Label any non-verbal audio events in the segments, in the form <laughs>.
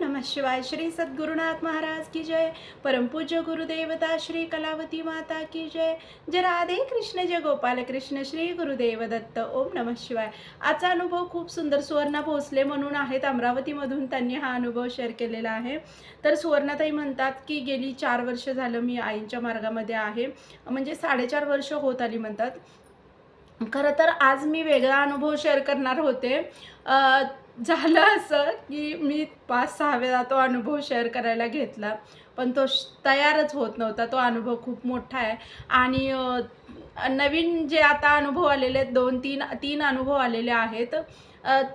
नमः शिवाय श्री सद्गुरुनाथ महाराज की जय। परमपूज्य गुरुदेवता श्री कलावती माता की जय। जय राधे कृष्ण जय गोपाल कृष्ण श्री गुरुदेव दत्त ओम नमः शिवाय। आजचा अनुभव खूप सुंदर सुवर्णा भोसले म्हणून आहेत. अमरावतीमधून त्यांनी हा अनुभव शेअर केलेला आहे. तर सुवर्णाताई म्हणतात की गेली चार वर्ष झालं मी आईंच्या मार्गामध्ये आहे. म्हणजे साडेचार वर्ष होत आली म्हणतात. खरं तर आज मी वेगळा अनुभव शेअर करणार होते. झालं असं की मी पाच सहा वेळा तो अनुभव शेअर करायला घेतला. पण तो श- तयारच होत नव्हता. तो अनुभव खूप मोठा आहे. आणि नवीन जे आता अनुभव आलेले आहेत दोन तीन तीन अनुभव आलेले आहेत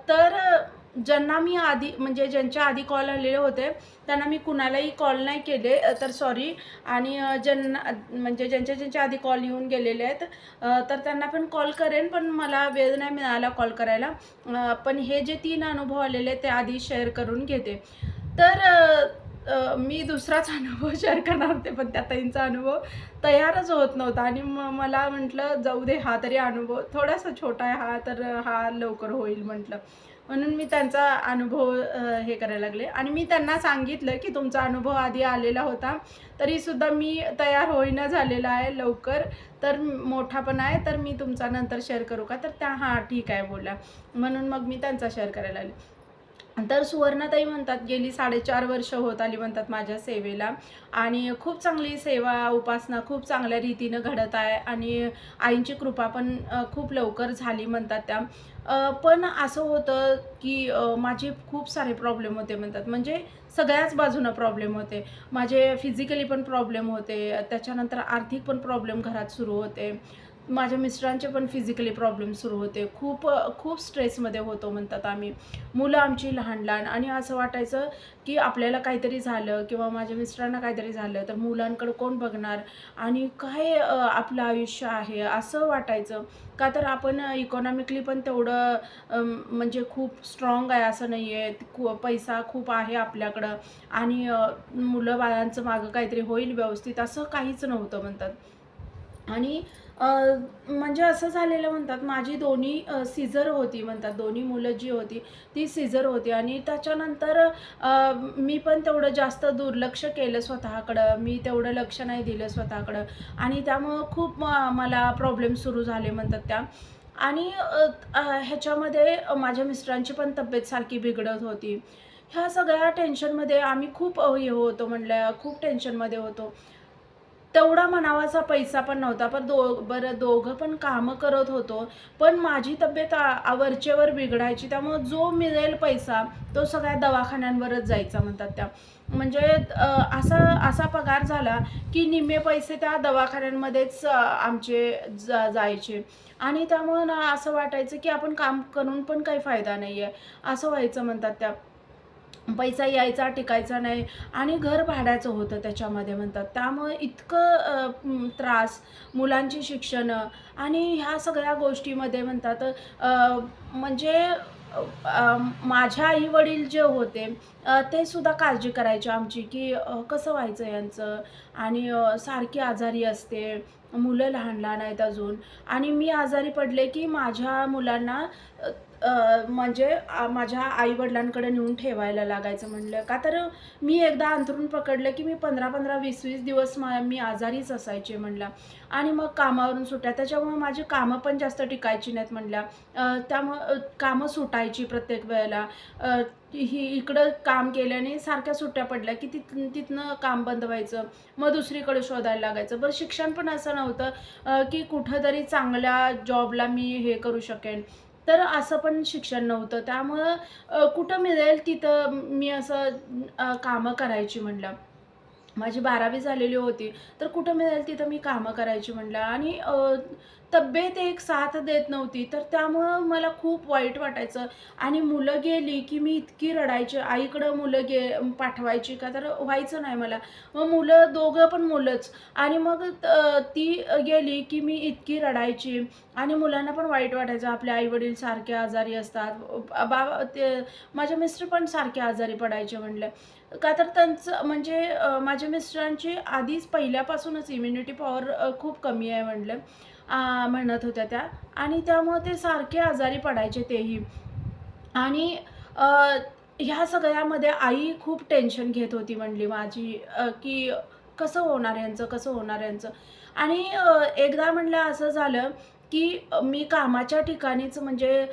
तर ज्यांना मी आधी म्हणजे ज्यांच्या आधी कॉल आलेले होते त्यांना मी कुणालाही कॉल नाही केले. तर सॉरी आणि ज्यांना म्हणजे ज्यांच्या ज्यांच्या आधी कॉल येऊन गेलेले आहेत तर त्यांना पण कॉल करेन पण मला वेळ नाही मिळाला कॉल करायला. पण हे जे तीन अनुभव आलेले आहेत, ते आधी शेअर करून घेते. तर मी दुसराच <laughs> अनुभव शेअर करणार होते पण त्या ताईंचा अनुभव तयारच होत नव्हता. आणि म मला म्हटलं जाऊ दे हा तरी अनुभव थोडासा छोटा आहे हा तर हा लवकर होईल म्हटलं. म्हणून मी त्यांचा अनुभव हे करायला लागले. आणि मी त्यांना सांगितलं की तुमचा अनुभव आधी आलेला होता तरीसुद्धा मी तयार होईना झालेला आहे लवकर. तर मोठा पण आहे तर मी तुमचा नंतर शेअर करू का? तर त्या हां ठीक आहे बोला. म्हणून मग मी त्यांचा शेअर करायला लागले. तर सुवर्णाताई म्हणतात गेली साडेचार वर्ष होत आली म्हणतात माझ्या सेवेला. आणि खूप चांगली सेवा उपासना खूप चांगल्या रीतीनं घडत आहे. आणि आईंची कृपा पण खूप लवकर झाली म्हणतात त्या. पण असं होतं की माझे खूप सारे प्रॉब्लेम होते म्हणतात. म्हणजे सगळ्याच बाजूनं प्रॉब्लेम होते. माझे फिजिकली पण प्रॉब्लेम होते. त्याच्यानंतर आर्थिक पण प्रॉब्लेम घरात सुरू होते. माझ्या मिस्टरांचे पण फिजिकली प्रॉब्लेम सुरू होते. खूप खूप स्ट्रेसमध्ये होतो म्हणतात आम्ही. मुलं आमची लहान लहान आणि असं वाटायचं की आपल्याला काहीतरी झालं किंवा माझ्या मिस्टरांना काहीतरी झालं तर मुलांकडं कोण बघणार आणि काय आपलं आयुष्य आहे असं वाटायचं. का तर आपण इकॉनॉमिकली पण तेवढं म्हणजे खूप स्ट्रॉंग आहे असं नाही आहे खू पैसा खूप आहे आपल्याकडं आणि मुलं बाळांचं मागं काहीतरी होईल व्यवस्थित असं काहीच नव्हतं म्हणतात. आणि म्हणजे असं झालेलं म्हणतात माझी दोन्ही सिझर होती म्हणतात दोन्ही मुलं जी होती ती सिझर होती. आणि त्याच्यानंतर मी पण तेवढं जास्त दुर्लक्ष केलं स्वतःकडं. मी तेवढं लक्ष नाही दिलं स्वतःकडं. आणि त्यामुळं खूप मला प्रॉब्लेम सुरू झाले म्हणतात त्या. आणि ह्याच्यामध्ये माझ्या मिस्टरांची पण तब्येत सारखी बिघडत होती. ह्या सगळ्या टेन्शनमध्ये आम्ही खूप हे होतो म्हणलं खूप टेन्शनमध्ये होतो. तेवढा म्हणावाचा पैसा पण नव्हता पण दो बरं दोघं पण कामं करत होतो. पण माझी तब्येत आवरचेवर वरचेवर बिघडायची त्यामुळं जो मिळेल पैसा तो सगळ्या दवाखान्यांवरच जायचा म्हणतात त्या. म्हणजे असा असा पगार झाला की निम्मे पैसे त्या दवाखान्यांमध्येच आमचे जा जायचे. आणि त्यामुळं ना असं वाटायचं की आपण काम करून पण काही फायदा नाही आहे असं व्हायचं म्हणतात त्या. पैसा यायचा टिकायचा नाही आणि घर भाड्याचं होतं त्याच्यामध्ये म्हणतात. त्यामुळे इतकं त्रास मुलांची शिक्षणं आणि ह्या सगळ्या गोष्टीमध्ये म्हणतात म्हणजे माझ्या आई वडील जे होते ते सुद्धा काळजी करायचे आमची की कसं व्हायचं यांचं? आणि सारखी आजारी असते मुलं लहान लहान आहेत अजून. आणि मी आजारी पडले की माझ्या मुलांना म्हणजे माझ्या आईवडिलांकडे नेऊन ठेवायला लागायचं म्हणलं. का तर मी एकदा अंथरून पकडलं की मी पंधरा पंधरा वीस वीस दिवस मा मी आजारीच असायचे म्हणलं. आणि मग कामावरून सुट्या त्याच्यामुळे माझी कामं पण जास्त टिकायची नाहीत म्हणल्या. त्यामुळं कामं सुटायची प्रत्येक वेळेला. ही इकडं काम केल्याने सारख्या सुट्ट्या पडल्या की तिथ तिथनं काम बंद व्हायचं. मग दुसरीकडे शोधायला लागायचं. बरं शिक्षण पण असं नव्हतं की कुठंतरी चांगल्या जॉबला मी हे करू शकेन. तर असं पण शिक्षण नव्हतं. त्यामुळं कुठं मिळेल तिथं मी असं कामं करायची म्हटलं माझी बारावी झालेली होती तर कुठं मिळेल तिथं मी कामं करायची म्हणलं आणि तब्येत एक साथ देत नव्हती तर त्यामुळं मला खूप वाईट वाटायचं. आणि मुलं गेली की मी इतकी रडायची आईकडं मुलं गे पाठवायची का? तर व्हायचं नाही मला. मग मुलं दोघं पण मुलंच. आणि मग ती गेली की मी इतकी रडायची. आणि मुलांना पण वाईट वाटायचं आपले आईवडील सारखे आजारी असतात. बाबा ते माझे मिस्टर पण सारखे आजारी पडायचे म्हणलं का तर त्यांचं म्हणजे माझ्या मिस्टरांची आधीच पहिल्यापासूनच इम्युनिटी पॉवर खूप कमी आहे म्हणलं. म्हणत होत्या त्या. आणि त्यामुळं ते सारखे आजारी पडायचे तेही. आणि ह्या सगळ्यामध्ये आई खूप टेन्शन घेत होती म्हणली माझी की कसं होणार यांचं कसं होणार यांचं आणि एकदा म्हणलं असं झालं की मी कामाच्या ठिकाणीच म्हणजे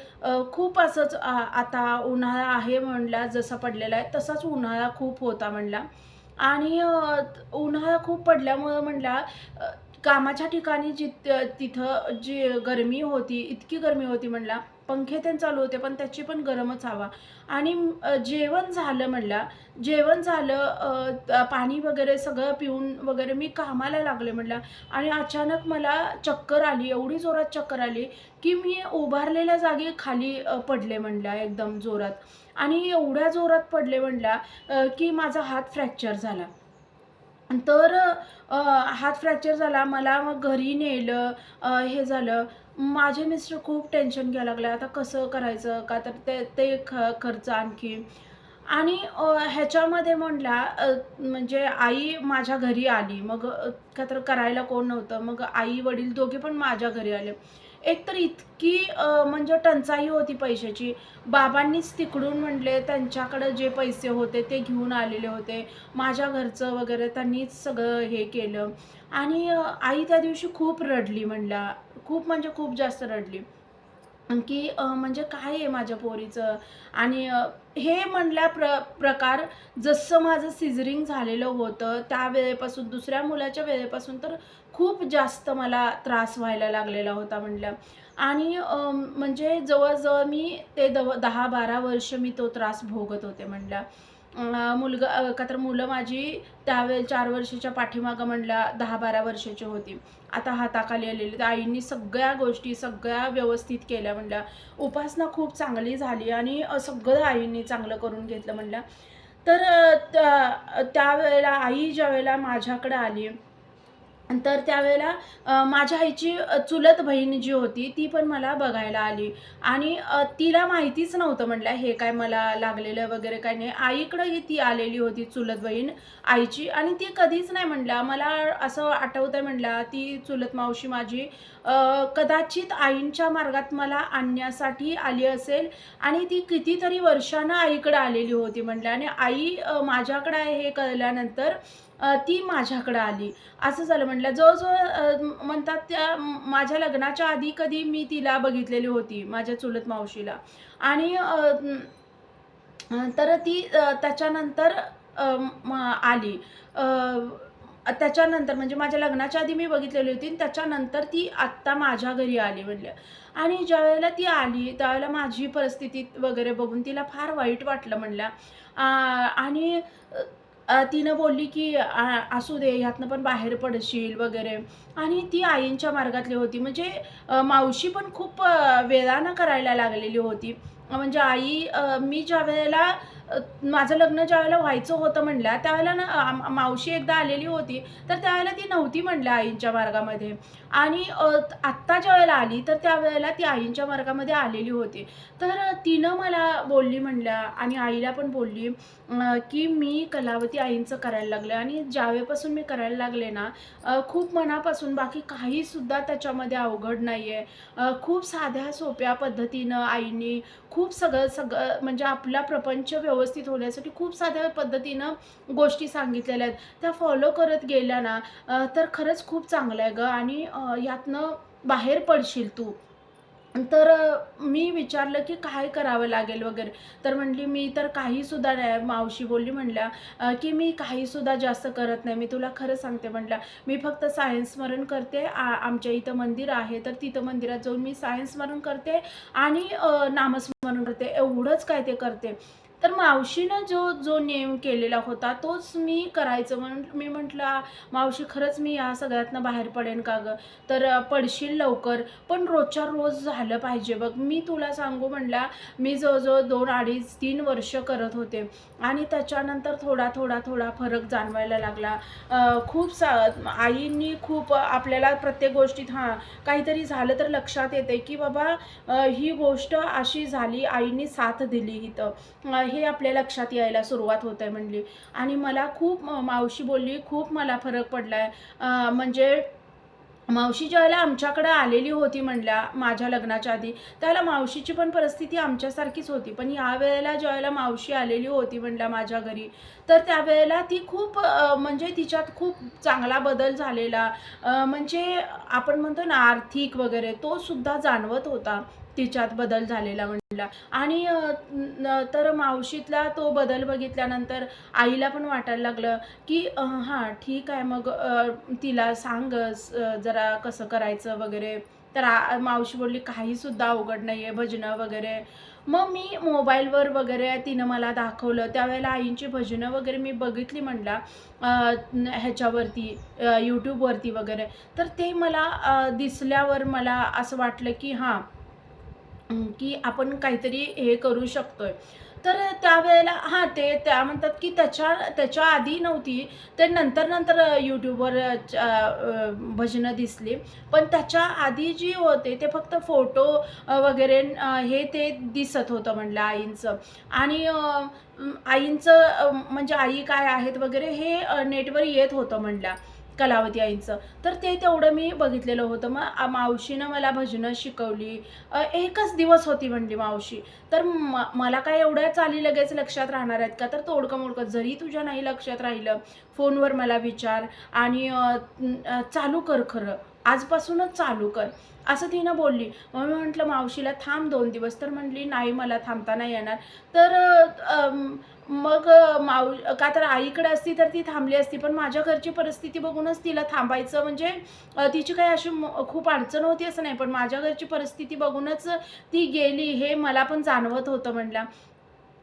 खूप असंच आता उन्हाळा आहे म्हणला जसा पडलेला आहे तसाच उन्हाळा खूप होता म्हणला. आणि उन्हाळा खूप पडल्यामुळं म्हणला कामाच्या ठिकाणी जिथ तिथं जी गरमी होती इतकी गरमी होती म्हणला पंखे ते चालू होते पण त्याची पण गरमच हवा. आणि जेवण झालं म्हणला जेवण झालं पाणी वगैरे सगळं पिऊन वगैरे मी कामाला लागले म्हणला. आणि अचानक मला चक्कर आली एवढी जोरात चक्कर आली की मी उभारलेल्या जागी खाली पडले म्हणला एकदम जोरात. आणि एवढ्या जोरात पडले म्हणला की माझा हात फ्रॅक्चर झाला. तर हात फ्रॅक्चर झाला मला मग घरी नेलं हे झालं. माझे मिस्टर खूप टेन्शन घ्यायला लागलं. आता कसं करायचं? का तर ते ते ख खर्च आणखी. आणि ह्याच्यामध्ये म्हणला म्हणजे आई माझ्या घरी आली. मग का तर करायला कोण नव्हतं. मग आई वडील दोघे पण माझ्या घरी आले. एकतर इतकी म्हणजे टंचाई होती पैशाची. बाबांनीच तिकडून म्हणले त्यांच्याकडे जे पैसे होते ते घेऊन आलेले होते. माझ्या घरचं वगैरे त्यांनीच सगळं हे केलं. आणि आई त्या दिवशी खूप रडली म्हणला खूप म्हणजे खूप जास्त रडली. की म्हणजे काय आहे माझ्या पोरीचं? आणि हे म्हणल्या प्र प्रकार जसं माझं सिझरिंग झालेलं होतं त्या वेळेपासून दुसऱ्या मुलाच्या वेळेपासून तर खूप जास्त मला त्रास व्हायला लागलेला होता म्हटलं. आणि म्हणजे जवळजवळ मी ते दव दहा बारा वर्ष मी तो त्रास भोगत होते म्हटलं. मुलगा का तर मुलं माझी त्यावेळे चार वर्षाच्या पाठीमागं म्हणल्या दहा बारा वर्षाची होती. आता हाताखाली आलेली. तर आईंनी सगळ्या गोष्टी सगळ्या व्यवस्थित केल्या म्हणल्या उपासना खूप चांगली झाली आणि सगळं आईंनी चांगलं करून घेतलं म्हणल्या तर त्या त्यावेळेला आई ज्यावेळेला माझ्याकडे आली तर त्यावेळेला माझ्या आईची चुलत बहीण जी होती ती पण मला बघायला आली. आणि तिला माहितीच नव्हतं म्हटलं हे काय मला लागलेलं वगैरे काय नाही. आईकडंही ती आलेली होती चुलत बहीण आईची. आणि ती कधीच नाही म्हटलं. मला असं आठवतं म्हटलं ती चुलत मावशी माझी कदाचित आईंच्या मार्गात मला आणण्यासाठी आली असेल. आणि ती कितीतरी वर्षानं आईकडं आलेली होती म्हटलं. आणि आई माझ्याकडं आहे हे कळल्यानंतर ती माझ्याकडं आली. असं झालं म्हटलं जवळजवळ म्हणतात त्या माझ्या लग्नाच्या आधी कधी मी तिला बघितलेली होती माझ्या चुलत मावशीला. आणि तर ती त्याच्यानंतर म आली. त्याच्यानंतर म्हणजे माझ्या लग्नाच्या आधी मी बघितलेली होती आणि त्याच्यानंतर ती आत्ता माझ्या घरी आली म्हणलं आणि ज्यावेळेला ती आली त्यावेळेला माझी परिस्थिती वगैरे बघून तिला फार वाईट वाटलं म्हणल्या आणि तिनं बोलली की असू दे ह्यातनं पण बाहेर पडशील वगैरे. आणि ती आईंच्या मार्गातली होती. म्हणजे मावशी पण खूप वेळानं करायला लागलेली होती. म्हणजे आई मी ज्या वेळेला माझं लग्न ज्यावेळेला व्हायचं होतं म्हणल्या त्यावेळेला ना मावशी एकदा आलेली होती. तर त्यावेळेला ती नव्हती म्हणल्या आईंच्या मार्गामध्ये. आणि आत्ता ज्या वेळेला आली तर त्यावेळेला ती आईंच्या मार्गामध्ये आलेली होती. तर तिनं मला बोलली म्हणल्या आणि आईला पण बोलली की मी कलावती आईंचं करायला लागले आणि ज्यावेळेपासून मी करायला लागले ना खूप मनापासून बाकी काहीसुद्धा त्याच्यामध्ये अवघड नाही आहे खूप साध्या सोप्या पद्धतीनं आईने खूप सगळं सगळं म्हणजे आपला प्रपंच व्यवस्थित होण्यासाठी खूप साध्या पद्धतीनं गोष्टी सांगितलेल्या आहेत. त्या फॉलो करत गेल्या ना तर खरंच खूप चांगलं आहे गं. आणि यातनं बाहेर पडशील तू. तर मी विचारलं की काय करावं लागेल वगैरे. तर म्हणली मी तर काहीसुद्धा नाही. मावशी बोलली म्हणल्या की मी काहीसुद्धा जास्त करत नाही. मी तुला खरं सांगते. म्हटलं मी फक्त सायन्स स्मरण करते. आ आमच्या इथं मंदिर आहे. तर तिथं मंदिरात जाऊन मी सायन्स स्मरण करते आणि नामस्मरण करते. एवढंच काय ते करते. तर मावशीनं जो जो नियम केलेला होता तोच मी करायचं म्हणून मी म्हटलं मावशी खरंच मी या सगळ्यातनं बाहेर पडेन का गं? तर पडशील लवकर पण रोजच्या रोज झालं पाहिजे बघ. मी तुला सांगू म्हणला मी जवळजवळ दोन अडीच तीन वर्ष करत होते. आणि त्याच्यानंतर थोडा थोडा थोडा फरक जाणवायला लागला. खूप सा आईंनी खूप आपल्याला प्रत्येक गोष्टीत हां काहीतरी झालं तर लक्षात येते की बाबा ही गोष्ट अशी झाली आईंनी साथ दिली इथं. हे आपल्या लक्षात यायला सुरुवात होत आहे म्हणली. आणि मला खूप मावशी बोलली खूप मला फरक पडला आहे म्हणजे मावशी ज्यावेळेला आमच्याकडे आलेली होती म्हणल्या माझ्या लग्नाच्या आधी त्यावेळेला मावशीची पण परिस्थिती आमच्यासारखीच होती. पण या वेळेला ज्यावेळेला मावशी आलेली होती म्हणल्या माझ्या घरी तर त्यावेळेला ती खूप म्हणजे तिच्यात खूप चांगला बदल झालेला. म्हणजे आपण म्हणतो ना आर्थिक वगैरे तो सुद्धा जाणवत होता तिच्यात बदल झालेला म्हणला आणि तर मावशीतला तो बदल बघितल्यानंतर आईला पण वाटायला लागलं की हां ठीक आहे मग तिला सांग जरा कसं करायचं वगैरे. तर मावशी बोलली काहीसुद्धा अवघड नाही आहे भजनं वगैरे. मग मी मोबाईलवर वगैरे तिनं मला दाखवलं. त्यावेळेला आईंची भजनं वगैरे मी बघितली म्हणला ह्याच्यावरती यूट्यूबवरती वगैरे. तर ते मला दिसल्यावर मला असं वाटलं की हां की आपण काहीतरी हे करू शकतोय. तर त्यावेळेला हां ते त्या म्हणतात की त्याच्या त्याच्या आधी नव्हती ते नंतर नंतर यूट्यूबवर भजनं दिसली. पण त्याच्या आधी जी होते ते फक्त फोटो वगैरे हे ते दिसत होतं म्हणलं आईंचं. आणि आईंचं म्हणजे आई काय आहेत वगैरे हे नेटवर येत होतं म्हणल्या कलावती आईंचं. तर ते तेवढं मी बघितलेलं होतं. मग मावशीनं मला भजनं शिकवली. एकच दिवस होती म्हणली मावशी. तर म मला काय एवढ्या चाली लगेच लक्षात राहणार आहेत का? तर तोडकं मोडकं जरी तुझ्या नाही लक्षात राहिलं फोनवर मला विचार आणि चालू कर खरं. आजपासूनच चालू कर. असं तिनं बोलली. मग मी म्हटलं मावशीला थांब दोन दिवस. तर म्हणली नाही मला थांबता नाही येणार. तर मग माऊ का तर आईकडे असती तर ती थांबली असती पण माझ्या घरची परिस्थिती बघूनच तिला थांबायचं म्हणजे तिची काही अशी खूप अडचण होती असं नाही पण माझ्या घरची परिस्थिती बघूनच ती गेली हे मला पण जाणवत होतं म्हणलं.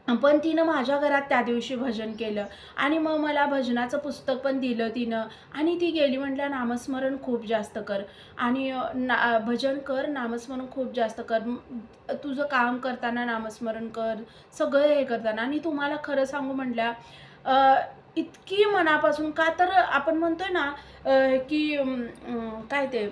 पण तिनं माझ्या घरात त्या दिवशी भजन केलं. आणि मग मला भजनाचं पुस्तक पण दिलं तिनं. आणि ती गेली म्हटलं नामस्मरण खूप जास्त कर. आणि ना भजन कर नामस्मरण खूप जास्त कर. तुझं काम करताना नामस्मरण कर. सगळं हे करताना. आणि तुम्हाला खरं सांगू म्हटल्या इतकी मनापासून का तर आपण म्हणतोय ना की काय ते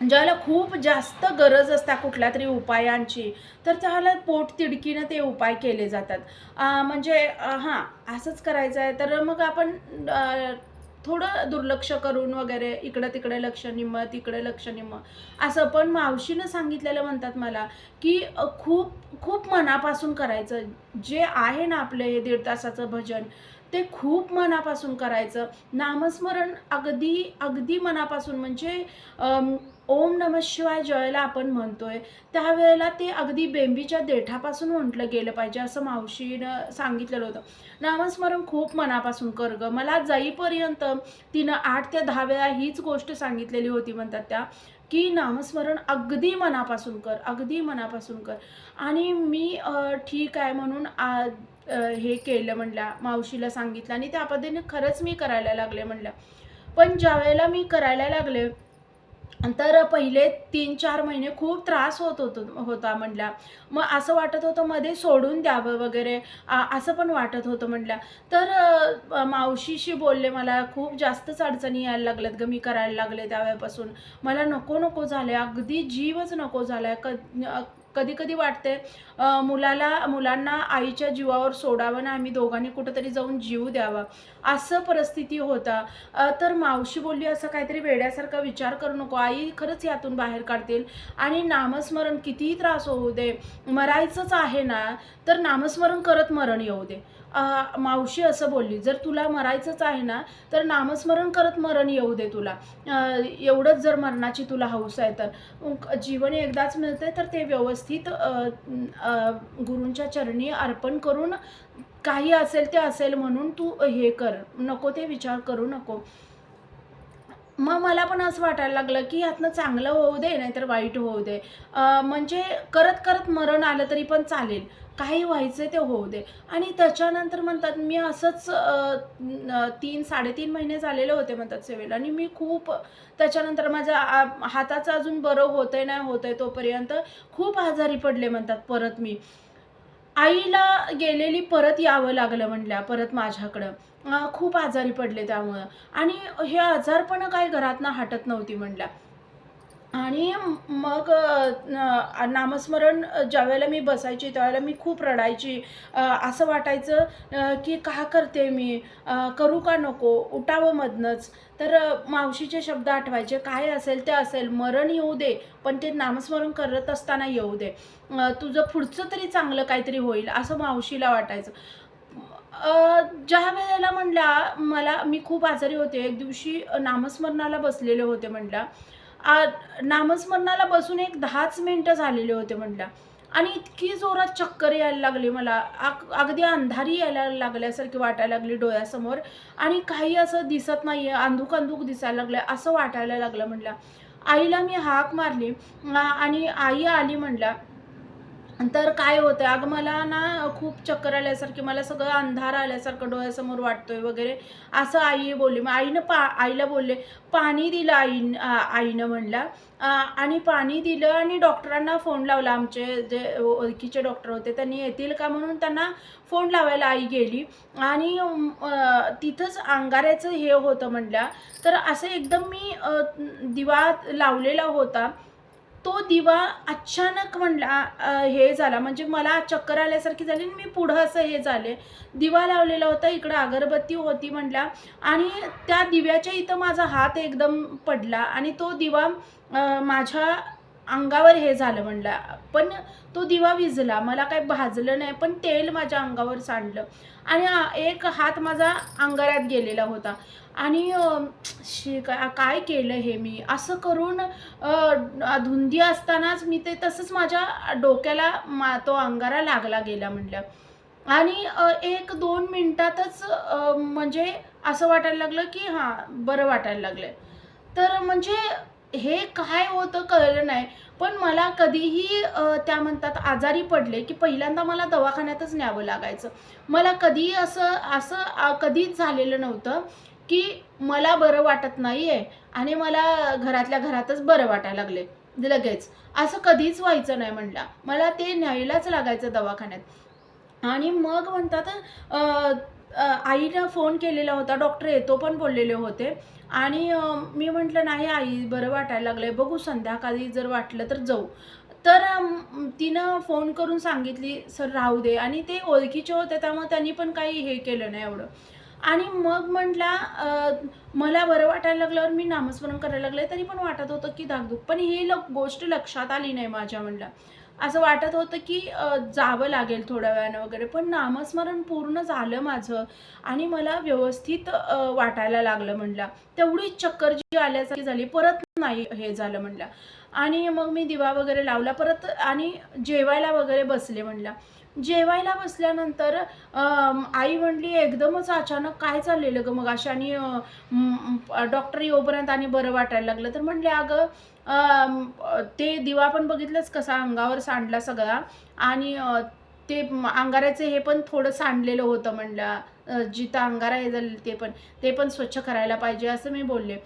म्हणजे ज्याला खूप जास्त गरज असता कुठल्या तरी उपायांची. तर त्याला पोट तिडकीनं ते उपाय केले जातात. म्हणजे हां असंच करायचं आहे. तर मग आपण थोडं दुर्लक्ष करून वगैरे इकडं तिकडे लक्ष निम्म तिकडे लक्ष निम्म. असं पण मावशीनं सांगितलेलं म्हणतात मला की खूप खूप मनापासून करायचं. जे आहे ना आपलं हे दीड तासाचं भजन ते खूप मनापासून करायचं. नामस्मरण अगदी अगदी मनापासून. म्हणजे ओम नम शिवाय ज्यावेळेला आपण म्हणतोय. त्यावेळेला ते अगदी बेंबीच्या देठापासून म्हटलं गेलं पाहिजे असं मावशीनं सांगितलेलं होतं. नामस्मरण खूप मनापासून कर ग. मला जाईपर्यंत तिनं आठ ते दहा वेळा हीच गोष्ट सांगितलेली होती म्हणतात त्या की नामस्मरण अगदी मनापासून कर अगदी मनापासून कर. आणि मी ठीक आहे म्हणून आ हे केलं म्हणल्या मावशीला सांगितलं आणि त्या पद्धतीने खरंच मी करायला लागले म्हणल्या. पण ज्यावेळेला मी करायला लागले तर पहिले तीन चार महिने खूप त्रास होत होतो होता म्हटल्या. मग असं वाटत होतं मध्ये सोडून द्यावं वगैरे असं पण वाटत होतं म्हटल्या. तर मावशीशी बोलले मला खूप जास्तच अडचणी यायला लागल्यात ग मी करायला लागले त्यावेळेपासून. मला नको नको झालं अगदी जीवच नको झालाय. क कधी कधी वाटते मुलाला मुलांना आईच्या जीवावर सोडावं ना आम्ही दोघांनी कुठंतरी जाऊन जीव द्यावा. असं परिस्थिती होता. तर मावशी बोलली असं काहीतरी वेड्यासारखा विचार करू नको. आई खरंच यातून बाहेर काढतील आणि नामस्मरण कितीही त्रास होऊ दे मरायचंच आहे ना तर नामस्मरण करत मरण येऊ दे. मावशी असं बोलली जर तुला मरायचंच आहे ना तर नामस्मरण करत मरण येऊ दे तुला. एवढंच जर मरणाची तुला हौस आहे तर जीवन एकदाच मिळते तर ते व्यवस्थित गुरूंच्या चरणी अर्पण करून काही असेल ते असेल म्हणून तू हे कर. नको ते विचार करू नको. मग मला पण असं वाटायला लागलं की यातनं चांगलं होऊ दे नाहीतर वाईट होऊ दे. म्हणजे करत करत मरण आलं तरी पण चालेल. काही व्हायचं ते होऊ दे. आणि त्याच्यानंतर म्हणतात मी असंच तीन साडेतीन महिने झालेले होते म्हणतात सेवेला आणि मी खूप त्याच्यानंतर माझ्या आ- हाताचं अजून बरं होतंय नाही होतंय तोपर्यंत खूप आजारी पडले म्हणतात परत मी. आईला गेलेली परत यावं लागलं म्हणल्या परत माझ्याकडं. खूप आजारी पडले त्यामुळं. आणि हे आजारपणं काय घरातनं हटत नव्हती म्हणल्या. आणि मग नामस्मरण ज्यावेळेला मी बसायची त्यावेळेला मी खूप रडायची. असं वाटायचं की का करते मी? करू का नको? उठावं मधनंच. तर मावशीचे शब्द आठवायचे काय असेल ते असेल मरण येऊ दे पण ते नामस्मरण करत असताना येऊ दे. तुझं पुढचं तरी चांगलं काहीतरी होईल असं मावशीला वाटायचं. ज्या वेळेला म्हणला मला मी खूप आजारी होते. एक दिवशी नामस्मरणाला बसलेले होते म्हणला. नामस्मरणाला बसून एक दहाच मिनटं झालेले होते म्हटलं. आणि इतकी जोरात चक्कर यायला लागली मला. आग अगदी अंधारी यायला लागल्यासारखी वाटायला लागली डोळ्यासमोर. आणि काही असं दिसत नाही आहे अंधुक अंधुक दिसायला लागलं असं वाटायला लागलं म्हटलं. आईला मी हाक मारली. आणि आई आली म्हटलं तर काय होतं अगं मला ना खूप चक्कर आल्यासारखी मला सगळं अंधार आल्यासारखं डोळ्यासमोर वाटतोय वगैरे. असं आई बोलली. मग आईनं पा आईला बोलले पाणी दिलं आईन आईनं म्हणला. आणि पाणी दिलं आणि डॉक्टरांना फोन लावला. आमचे जे ओळखीचे डॉक्टर होते त्यांनी येतील का म्हणून त्यांना फोन लावायला आई गेली. आणि तिथंच अंगाऱ्याचं हे होतं म्हणल्या तर असं एकदम मी दिवा लावलेला होता. तो दिवा अचानक म्हणला हे झाला. म्हणजे मला चक्कर आल्यासारखी झाली आणि मी पुढं असं हे झाले. दिवा लावलेला होता इकडं अगरबत्ती होती म्हणला. आणि त्या दिव्याच्या इथं माझा हात एकदम पडला आणि तो दिवा माझ्या अंगावर हे झालं म्हणला. पण तो दिवा विजला. मला काय भाजलं नाही पण तेल माझ्या अंगावर सांडलं. आणि एक हात माझा अंगारात गेलेला होता. आणि शी काय काय केलं हे मी? असं करून धुंदी असतानाच मी ते तसंच माझ्या डोक्याला मा तो अंगारा लागला गेला म्हटलं आणि एक दोन मिनटातच म्हणजे असं वाटायला लागलं की हां बरं वाटायला लागलं तर म्हणजे हे काय होतं कळलं नाही. पण मला कधीही त्या म्हणतात आजारी पडले की पहिल्यांदा मला दवाखान्यातच न्यावं लागायचं. मला कधीही असं असं कधीच झालेलं नव्हतं. की मला बरं वाटत नाही आहे आणि मला घरातल्या घरातच बरं वाटायला लागले म्हणजे लगेच. असं कधीच व्हायचं नाही म्हणला. मला ते न्यायलाच लागायचं दवाखान्यात. आणि मग म्हणतात आईनं फोन केलेला होता डॉक्टर येतो पण बोललेले होते. आणि मी म्हटलं नाही आई बरं वाटायला लागलं बघू संध्याकाळी जर वाटलं तर जाऊ. तर तिनं फोन करून सांगितली सर राहू दे. आणि ते ओळखीचे होते त्यामुळे त्यांनी पण काही हे केलं नाही एवढं. आणि मग म्हटला मला बरं वाटायला लागल्यावर मी नामस्मरण करायला लागले तरी पण वाटत होतं की धाकधूक पण ही ल गोष्ट लक्षात आली नाही माझ्या म्हणलं असं वाटत होतं की जावं लागेल थोड्या वेळानं वगैरे पण नामस्मरण पूर्ण झालं माझं आणि मला व्यवस्थित वाटायला लागलं म्हणलं तेवढीच चक्कर जी आल्यासारखी झाली परत नाही हे झालं म्हणलं आणि मग मी दिवा वगैरे लावला परत आणि जेवायला वगैरे बसले म्हणलं जेवायला बसल्यानंतर आई म्हणली एकदमच अचानक काय चाललेलं ग मग अशा आणि डॉक्टर येऊपर्यंत आणि बरं वाटायला लागलं. तर म्हणले अगं ते दिवा पण बघितलंच कसा? अंगावर सांडला सगळा. आणि ते म- अंगाऱ्याचं हे पण थोडं सांडलेलं होतं म्हणलं. जिथं अंगारा हे झालेलं ते पण ते पण स्वच्छ करायला पाहिजे असं मी बोलले.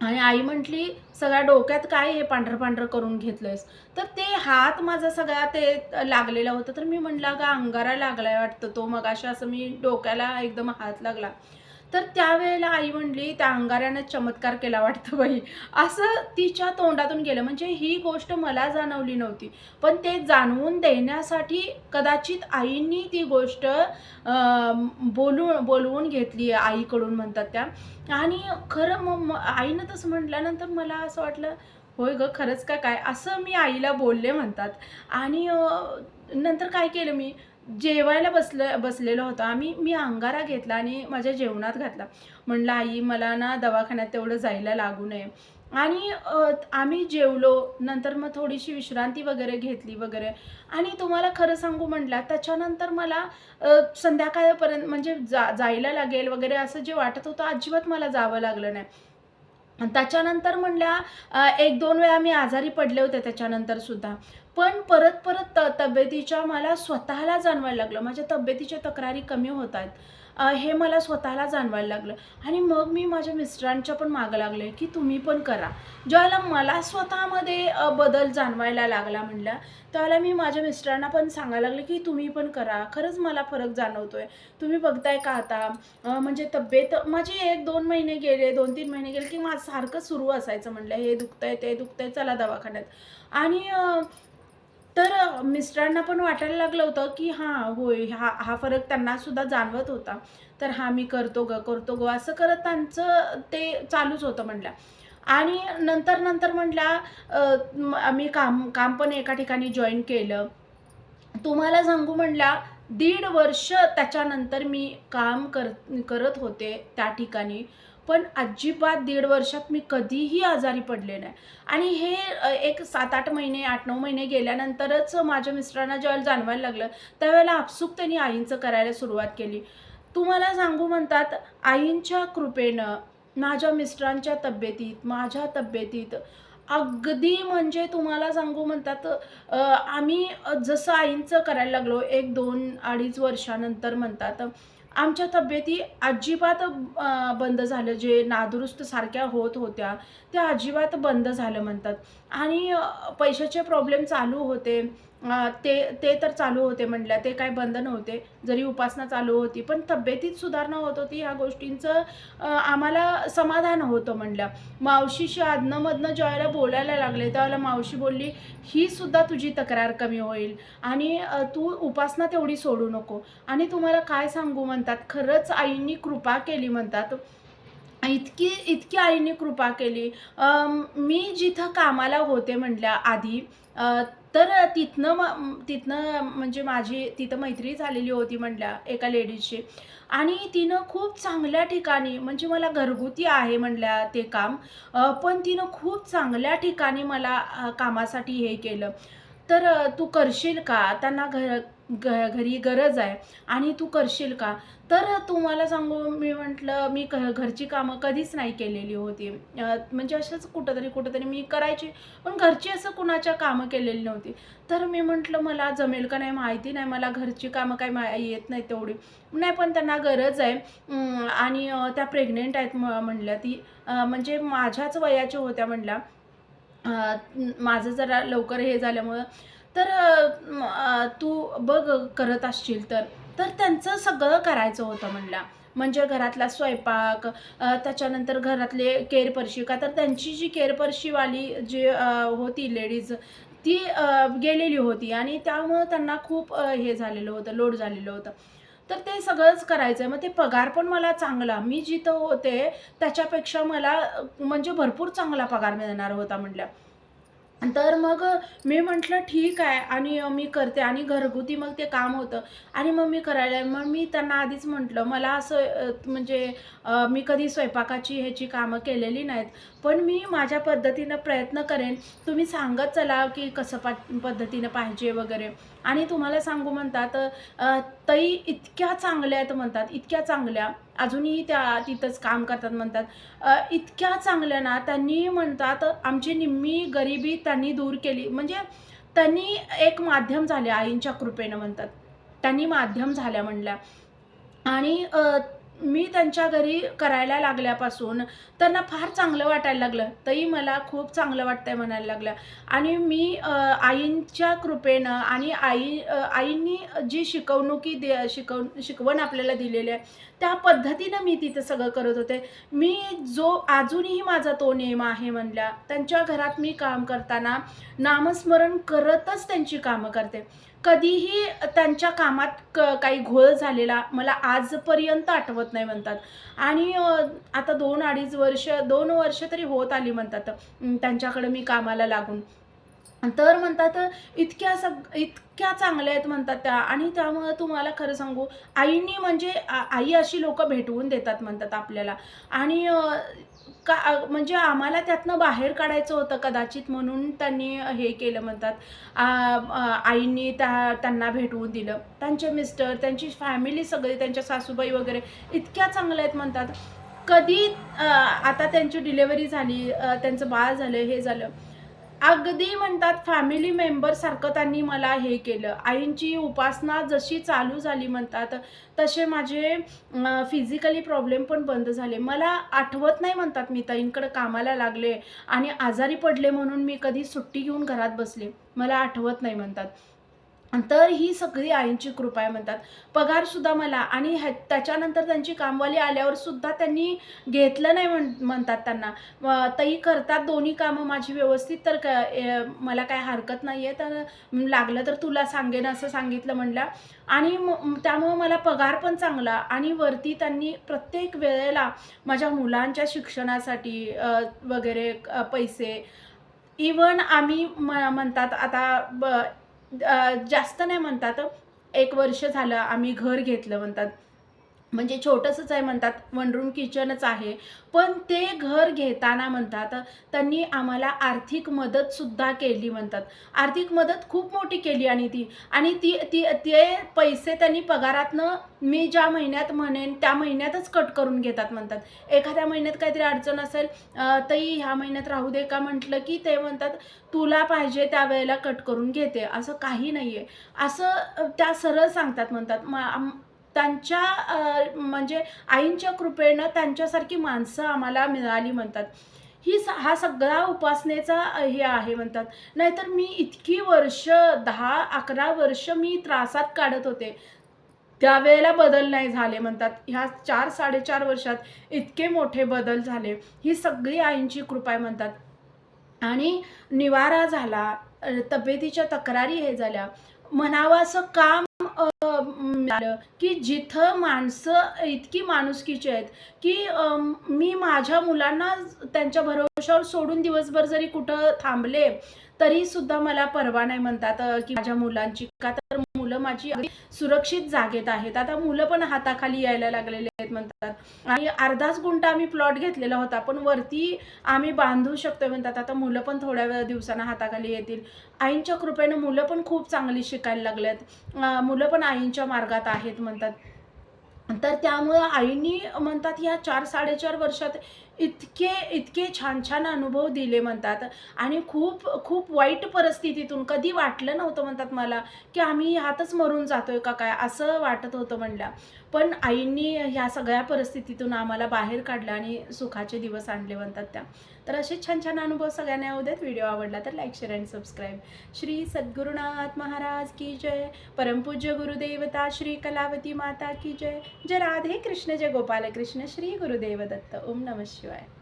आणि आई म्हटली सगळ्या डोक्यात काय हे पांढरं पांढरं करून घेतलंयस? तर ते हात माझा सगळा ते लागलेला होता. तर मी म्हटलं का अंगारा लागलाय वाटतं तो. मग असं मी डोक्याला एकदम हात लागला. तर त्यावेळेला आई म्हणली त्या अंगाऱ्यानं चमत्कार केला वाटतं बाई. असं तिच्या तोंडातून गेलं. म्हणजे ही गोष्ट मला जाणवली नव्हती. पण ते जाणवून देण्यासाठी कदाचित आईंनी ती गोष्ट बोलून बोलवून घेतली आईकडून म्हणतात त्या. आणि खरं मग आईनं तसं म्हटल्यानंतर मला असं वाटलं होय ग खरंच का काय? असं मी आईला बोलले म्हणतात. आणि नंतर काय केलं मी? जेवायला बसलं बसलेलो होतो. आम्ही मी अंगारा घेतला आणि माझ्या जेवणात घातला. म्हणलं आई मला ना दवाखान्यात तेवढं जायला लागू नये. आणि आम्ही जेवलो. नंतर मग थोडीशी विश्रांती वगैरे घेतली वगैरे. आणि तुम्हाला खरं सांगू म्हटलं त्याच्यानंतर मला संध्याकाळपर्यंत म्हणजे जा जायला लागेल वगैरे असं जे वाटत होतं अजिबात मला जावं लागलं नाही. त्याच्यानंतर म्हणल्या एक दोन वेळा मी आजारी पडले होते त्याच्यानंतर सुद्धा. पण परत परत त तब्येतीच्या मला स्वतःला जाणवायला लागलं. माझ्या तब्येतीच्या तक्रारी कमी होत आहेत. हे मला स्वतःला जाणवायला लागलं. आणि मग मी माझ्या मिस्टरांच्या पण मागं लागले की तुम्ही पण करा. ज्यावेळेला मला स्वतःमध्ये बदल जाणवायला लागला म्हणला त्यावेळेला मी माझ्या मिस्टरांना पण सांगायला लागले की तुम्ही पण करा. खरंच मला फरक जाणवतो आहे तुम्ही बघताय का आता? म्हणजे तब्येत माझी एक दोन महिने गेले दोन तीन महिने गेले की माझं सारखं सुरू असायचं म्हणलं. हे दुखतंय ते दुखतंय चला दवाखान्यात. आणि तर मिस्टरांना पण वाटायला लागलं होतं की हां होय हा हा फरक त्यांना सुद्धा जाणवत होता. तर हा मी करतो ग करतो ग असं करत त्यांचं ते चालूच होतं म्हटलं आणि नंतर नंतर म्हटल्या आम्ही काम काम पण एका ठिकाणी जॉईन केलं. तुम्हाला सांगू म्हणल्या दीड वर्ष त्याच्यानंतर मी काम कर करत होते त्या ठिकाणी. पण अजिबात दीड वर्षात मी कधीही आजारी पडले नाही. आणि हे एक सात आठ महिने आठ नऊ महिने गेल्यानंतरच माझ्या मिस्टरांना ज्यावेळेला जाणवायला लागलं. त्यावेळेला आपसूक त्यांनी आईंचं करायला सुरुवात केली. तुम्हाला सांगू म्हणतात आईंच्या कृपेनं माझ्या मिस्टरांच्या तब्येतीत माझ्या तब्येतीत अगदी म्हणजे तुम्हाला सांगू म्हणतात आम्ही जसं आईंचं करायला लागलो एक दोन अडीच वर्षानंतर म्हणतात आमच्या तब्येती अजिबात बंद झालं. जे नादुरुस्त सारख्या होत होत्या त्या अजिबात बंद झालं म्हणतात. आणि पैशाचे प्रॉब्लेम चालू होते. ते ते तर चालू होते म्हटल्या ते काय बंद नव्हते. जरी उपासना चालू होती पण तब्येतीत सुधारणा होत होती ह्या गोष्टींचं आम्हाला समाधान होतं म्हणल्या. मावशीशी आदनंमधनं ज्यावेळेला बोलायला लागले त्यावेळेला मावशी बोलली ही सुद्धा तुझी तक्रार कमी होईल आणि तू उपासना तेवढी सोडू नको. आणि तुम्हाला काय सांगू म्हणतात? खरंच आईंनी कृपा केली म्हणतात. इतकी इतकी आईने कृपा केली. मी जिथं कामाला होते म्हटल्या आधी तर तिथनं म तिथनं म्हणजे माझी तिथं मैत्री झालेली होती म्हटल्या एका लेडीजची. आणि तिनं खूप चांगल्या ठिकाणी म्हणजे मला घरगुती आहे म्हटल्या ते काम पण तिनं खूप चांगल्या ठिकाणी मला कामासाठी हे केलं. तर तू करशील का? त्यांना घर घ घरी गरज आहे आणि तू करशील का? तर तुम्हाला सांगू मी म्हटलं मी क घरची कामं कधीच नाही केलेली होती. म्हणजे असंच कुठंतरी कुठंतरी मी करायची पण घरची असं कुणाच्या कामं केलेली नव्हती. तर मी म्हटलं मला जमेल का नाही माहिती नाही मला घरची कामं काही मा येत नाही तेवढी. नाही पण त्यांना गरज आहे. आणि त्या प्रेग्नेंट आहेत म म्हणल्या ती. म्हणजे माझ्याच वयाच्या होत्या म्हणल्या. माझं जरा लवकर हे झाल्यामुळं तर तू बघ करत असशील तर. तर त्यांचं सगळं करायचं होतं म्हणला. म्हणजे घरातला स्वयंपाक त्याच्यानंतर घरातले केरपर्शी का? तर त्यांची जी केरपर्शीवाली जी होती लेडीज ती गेलेली होती. आणि त्यामुळं त्यांना खूप हे झालेलं होतं लोड झालेलं होतं. तर ते सगळंच करायचं आहे मग ते पगार पण मला चांगला. मी जिथं होते त्याच्यापेक्षा मला म्हणजे भरपूर चांगला पगार मिळणार होता म्हटल्या तर मग मी म्हटलं ठीक आहे. आणि मी करते. आणि घरगुती मग ते काम होतं. आणि मग मी करायला मग मी त्यांना आधीच म्हटलं मला असं म्हणजे मी कधी स्वयंपाकाची ह्याची कामं केलेली नाहीत. पण मी माझ्या पद्धतीनं प्रयत्न करेन. तुम्ही सांगत चला की कसं पा पद्धतीनं पाहिजे वगैरे. आणि तुम्हाला सांगू म्हणतात तई इतक्या चांगल्या आहेत म्हणतात इतक्या चांगल्या. अजूनही त्या तिथंच काम करतात म्हणतात. इतक्या चांगल्या ना त्यांनी म्हणतात आमची निम्मी गरिबी त्यांनी दूर केली. म्हणजे त्यांनी एक माध्यम झाले आईंच्या कृपेनं म्हणतात. त्यांनी माध्यम झाल्या म्हणल्या. आणि मी त्यांच्या घरी करायला लागल्यापासून त्यांना फार चांगलं वाटायला लागलं. तरी मला खूप चांगलं वाटतंय म्हणायला लागलं. आणि मी आईंच्या कृपेनं आणि आई आईंनी जी शिकवणुकी दे शिकव शिकवण आपल्याला दिलेली आहे त्या पद्धतीनं मी तिथं सगळं करत होते. मी जो अजूनही माझा तो नेम आहे म्हणल्या त्यांच्या घरात मी काम करताना नामस्मरण करतच त्यांची कामं करते. कधीही त्यांच्या कामात क काही घोळ झालेला मला आजपर्यंत आठवत नाही म्हणतात. आणि आता दोन अडीच वर्ष दोन वर्ष तरी होत आली म्हणतात. त्यांच्याकडं त्यांच्याकडे मी कामाला लागून. तर म्हणतात इतक्या सग इतक्या चांगल्या आहेत म्हणतात त्या. आणि त्यामुळं तुम्हाला खरं सांगू आईनी म्हणजे आई अशी लोक भेटवून देतात म्हणतात आपल्याला. आणि का म्हणजे आम्हाला त्यातनं बाहेर काढायचं होतं कदाचित म्हणून त्यांनी हे केलं म्हणतात. आईनी आईंनी त्या त्यांना भेटवून दिलं. त्यांचे मिस्टर त्यांची फॅमिली सगळी त्यांच्या सासूबाई वगैरे इतक्या चांगल्या आहेत म्हणतात. कधी आता त्यांची डिलेवरी झाली त्यांचं बाळ झालं हे झालं अगदी म्हणतात फॅमिली मेंबरसारखं त्यांनी मला हे केलं. आईंची उपासना जशी चालू झाली म्हणतात तसे माझे फिजिकली प्रॉब्लेम पण बंद झाले. मला आठवत नाही म्हणतात मी ताईंकडे कामाला लागले आणि आजारी पडले म्हणून मी कधी सुट्टी घेऊन घरात बसले. मला आठवत नाही म्हणतात. तर ही सगळी आईंची कृपा आहे म्हणतात. पगारसुद्धा मला आणि ह्या त्याच्यानंतर त्यांची कामवाली आल्यावर सुद्धा त्यांनी घेतलं नाही म्हण म्हणतात त्यांना. व करतात दोन्ही कामं माझी व्यवस्थित तर क ए, मला काय हरकत नाही आहे तर लागलं तर तुला सांगेन असं सांगितलं म्हणलं आणि म त्यामुळं मला पगार पण चांगला आणि वरती त्यांनी प्रत्येक वेळेला माझ्या मुलांच्या शिक्षणासाठी वगैरे पैसे. इवन आम्ही म म्हणतात आता ब जास्त नाही म्हणतात. एक वर्ष झालं आम्ही घर घेतलं म्हणतात. म्हणजे छोटंसंच आहे म्हणतात वन रूम किचनच आहे. पण ते घर घेताना म्हणतात त्यांनी आम्हाला आर्थिक मदतसुद्धा केली म्हणतात. आर्थिक मदत खूप मोठी केली आणि ती. आणि ती ती ते पैसे त्यांनी पगारातनं मी ज्या महिन्यात म्हणेन त्या महिन्यातच कट करून घेतात म्हणतात. एखाद्या महिन्यात काहीतरी अडचण असेल तरी ह्या महिन्यात राहू दे का म्हटलं की ते म्हणतात तुला पाहिजे त्यावेळेला कट करून घेते. असं काही नाही आहे असं त्या सरळ सांगतात म्हणतात. मा त्यांच्या म्हणजे आईंच्या कृपेनं त्यांच्यासारखी माणसं आम्हाला मिळाली म्हणतात. ही स हा सगळा उपासनेचा हे आहे म्हणतात. नाहीतर मी इतकी वर्ष दहा अकरा वर्ष मी त्रासात काढत होते. त्यावेळेला बदल नाही झाले म्हणतात. ह्या चार साडेचार वर्षात इतके मोठे बदल झाले. ही सगळी आईंची कृपा आहे म्हणतात. आणि निवारा झाला तब्येतीच्या तक्रारी हे झाल्या. म्हणावं असं काम मिळालं की जिथं माणसं इतकी माणुसकीची आहेत की मी माझ्या मुलांना त्यांच्या भरोशावर सोडून दिवसभर जरी कुठं थांबले तरी सुद्धा मला परवा नाही म्हणतात की माझ्या मुलांची का तर मुलं माझी सुरक्षित जागेत आहेत. आता मुलं पण हाताखाली यायला लागलेले आहेत म्हणतात. आणि अर्धाच गुंठा आम्ही प्लॉट घेतलेला होता पण वरती आम्ही बांधू शकतो म्हणतात. आता मुलं पण थोड्या वेळ दिवसांना हाताखाली येतील. आईंच्या कृपेनं मुलं पण खूप चांगली शिकायला लागल्यात मुलं पण आईंच्या मार्गात आहेत म्हणतात. तर त्यामुळं आईनी म्हणतात या चार साडेचार वर्षात इतके इतके छान छान अनुभव दिले म्हणतात. आणि खूप खूप वाईट परिस्थितीतून कधी वाटलं नव्हतं म्हणतात मला की आम्ही ह्यातच मरून जातोय का काय असं वाटत होतं म्हणल्या. पण आईंनी ह्या सगळ्या परिस्थितीतून आम्हाला बाहेर काढलं आणि सुखाचे दिवस आणले म्हणतात त्या. तर असे छान छान अनुभव सगळ्यांना येऊ देत. व्हिडिओ आवडला तर like share and subscribe. Shri Sadgurunath Maharaj की जय. परमपूज्य गुरुदेवता श्री कलावती माता की जय. जय राधे कृष्ण जय गोपाल कृष्ण श्री गुरुदेव दत्त. ओम नमः शिवाय. 来。